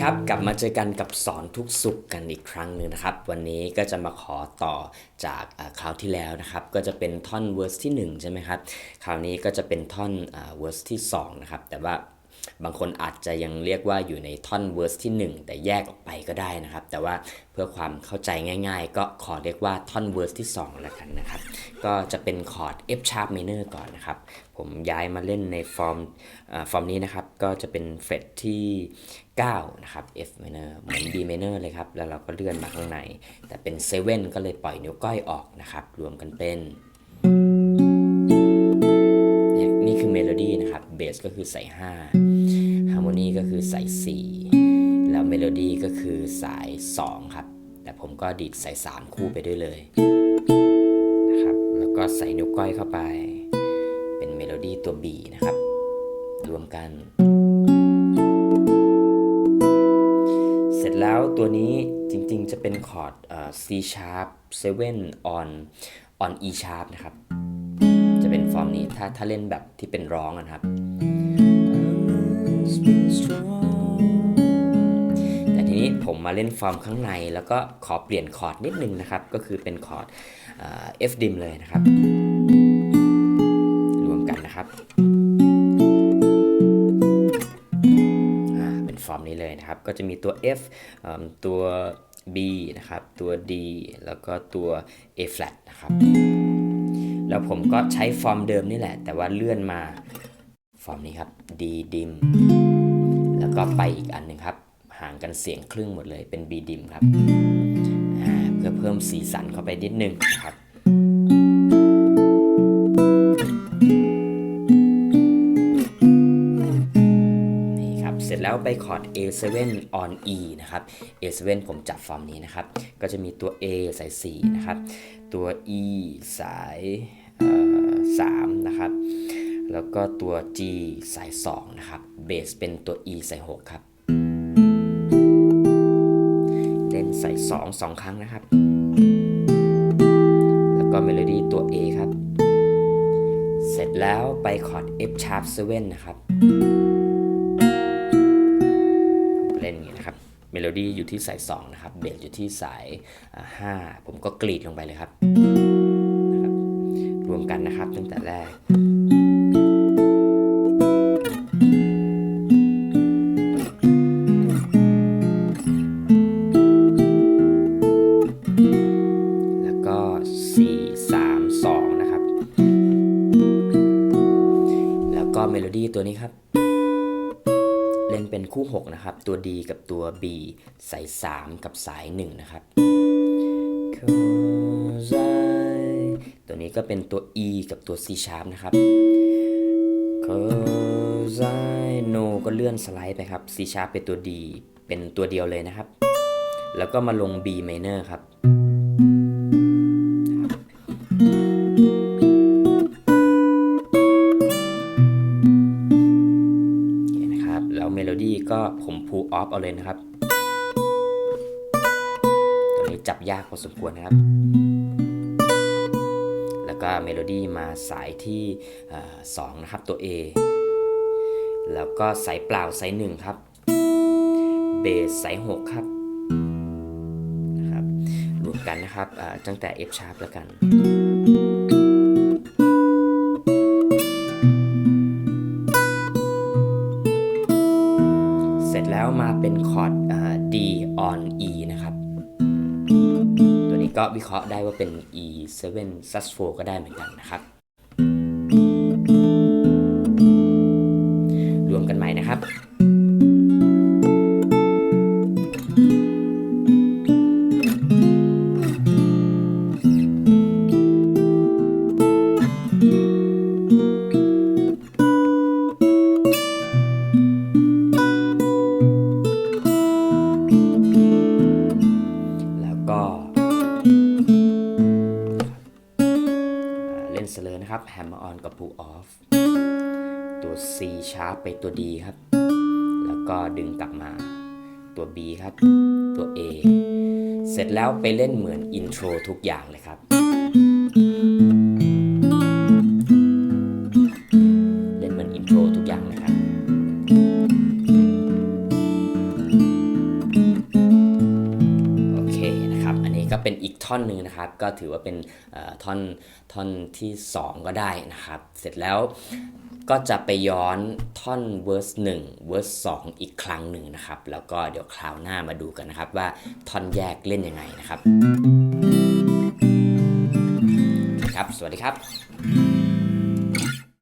ครับกลับมาเจอกันกับสอนทุกสุขกันอีกครั้งหนึ่งนะครับ วันนี้ก็จะมาขอต่อจากคราวที่แล้วนะครับ ก็จะเป็นท่อนเวอร์สที่1ใช่ไหมครับ คราวนี้ก็จะเป็นท่อนเวอร์สที่2นะครับแต่ว่า บางคนอาจจะยังเรียกว่าอยู่ในท่อนเวอร์สที่ 1 แต่แยกออกไปก็ได้นะครับ แต่ว่าเพื่อความเข้าใจง่าย ๆ ก็ขอเรียกว่าท่อนเวอร์สที่2แล้วกันนะครับ ก็จะเป็นคอร์ด F sharp minor ก่อนนะครับ ผมย้ายมาเล่นในฟอร์มอาฟอร์มนี้นะครับ ก็จะเป็นเฟรตที่ 9 นะครับ F minor เหมือน B minor เลยครับ แล้วเราก็เลื่อนมาข้างใน แต่เป็น 7 ก็เลยปล่อยนิ้วก้อยออกนะครับ รวมกันเป็น นะครับเบสก็คือใส่5ฮาร์โมนีก็คือใส่4แล้วเมโลดี้ก็คือสาย 2 ครับ แต่ผมก็ดีดใส่ 3 คู่ไปด้วยเลยนะครับแล้วก็ใส่นิ้วก้อยเข้าไป เป็นเมโลดี้ตัว B นะครับ รวมกัน เสร็จแล้วตัวนี้จริงๆจะเป็นคอร์ดเอ่อ C sharp 7 on on E sharp นะครับจะเป็นฟ อร์มนี้ถ้าถ้าเล่นแบบที่เป็นร้องนะครับ แต่ทีนี้ผมมาเล่นฟอร์มข้างในแล้วก็ขอเปลี่ยนคอร์ดนิดนึงนะครับ ก็คือเป็นคอร์ด F dim เลยนะครับ รวมกันนะครับเป็นฟอร์มนี้เลยนะครับ ก็จะมีตัว F ตัว B นะครับ ตัว D แล้วก็ตัว A flat นะครับ แล้วผมก็ใช้ฟอร์มเดิมนี่แหละ แต่ว่าเลื่อนมาฟอร์มนี้ครับ D dim แล้วก็ไปอีกอันหนึ่งครับ ห่างกันเสียงครึ่งหมดเลยเป็น B dim ครับเพื่อเพิ่มสีสันเข้าไปนิดนึงนะครับนี่ครับเสร็จแล้วไปคอร์ด A7 on E นะครับ A7 ผมจับฟอร์มนี้นะครับ ก็จะมีตัว A สาย 4 นะครับ ตัว E สาย 3นะครับ แล้วก็ตัว G สาย2นะครับ เบสเป็นตัว E สาย6ครับ เล่นใส่2 2 ครั้งนะครับ แล้วก็เมโลดี้ตัว A ครับ เสร็จแล้วไปคอร์ด F sharp 7นะครับ เล่นอย่างนี้นะครับ เมโลดี้อยู่ที่สาย2นะครับ เบสอยู่ที่สายอ่า5ผมก็กรีดลงไปเลยครับ วมกันนะครับตั้งแต่แรก แล้วก็ 4 3 2 นะครับ แล้วก็เมโลดี้ตัวนี้ครับ เล่นเป็นคู่ 6 นะครับ ตัว D กับตัว B สาย 3 กับสาย 1 นะครับ Cause I ตัว นี้ก็เป็นตัว E กับตัว C sharp นะครับ Cause I know ก็เลื่อนสไลด์ไปครับ C sharp เป็นตัว D เป็นตัวเดียวเลยนะครับ แล้วก็มาลง B minor ครับเคนะครับ แล้วเมโลดี้ก็ผมพูออฟเอาเลยนะครับ ตัวนี้จับยากพอสมควรนะครับ ก็เมโลดี้มาสายที่เอ่อสองนะครับตัว A แล้วก็สายเปล่าสายหนึ่งครับเบสสายหกครับนะครับรวมกันนะครับตั้งแต่ F sharp แล้วกันเสร็จแล้วมาเป็นคอร์ด D on E นะครับ ก็วิเคราะห์ได้ว่าเป็น E 7 sus 4 ก็ได้เหมือนกันนะครับ ครับ hammer on กับ pull off ตัว C sharp ไปตัว D ครับ แล้วก็ดึงกลับมาตัว B ครับ ตัว A เสร็จแล้วไปเล่นเหมือนอินโทรทุกอย่างเลยครับ ก็เป็นอีกท่อนหนึ่งนะครับ ก็ถือว่าเป็นท่อนท่อนที่ 2 ก็ได้นะครับ เสร็จแล้วก็จะไปย้อนท่อนเวอร์ส1 verse 2อีกครั้งหนึ่งนะครับ แล้วก็เดี๋ยวคราวหน้ามาดูกันนะครับ ว่าท่อนแยกเล่นยังไงนะครับ ครับ สวัสดีครับ